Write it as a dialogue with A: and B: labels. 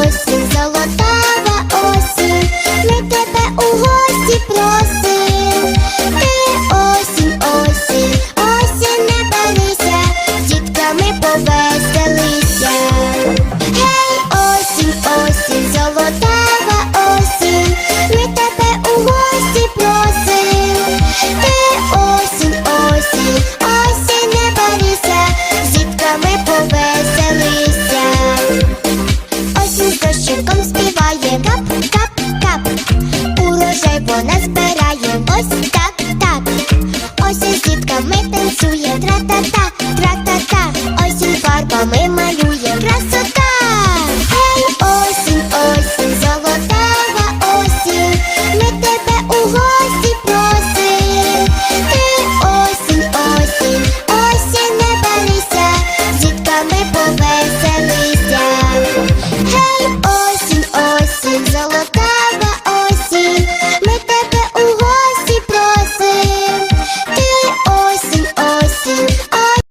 A: осінь, золотава осінь, ми тебе у гості просим. Ти осінь, осінь, осінь не барися, дітками повезь. Buenas tardes.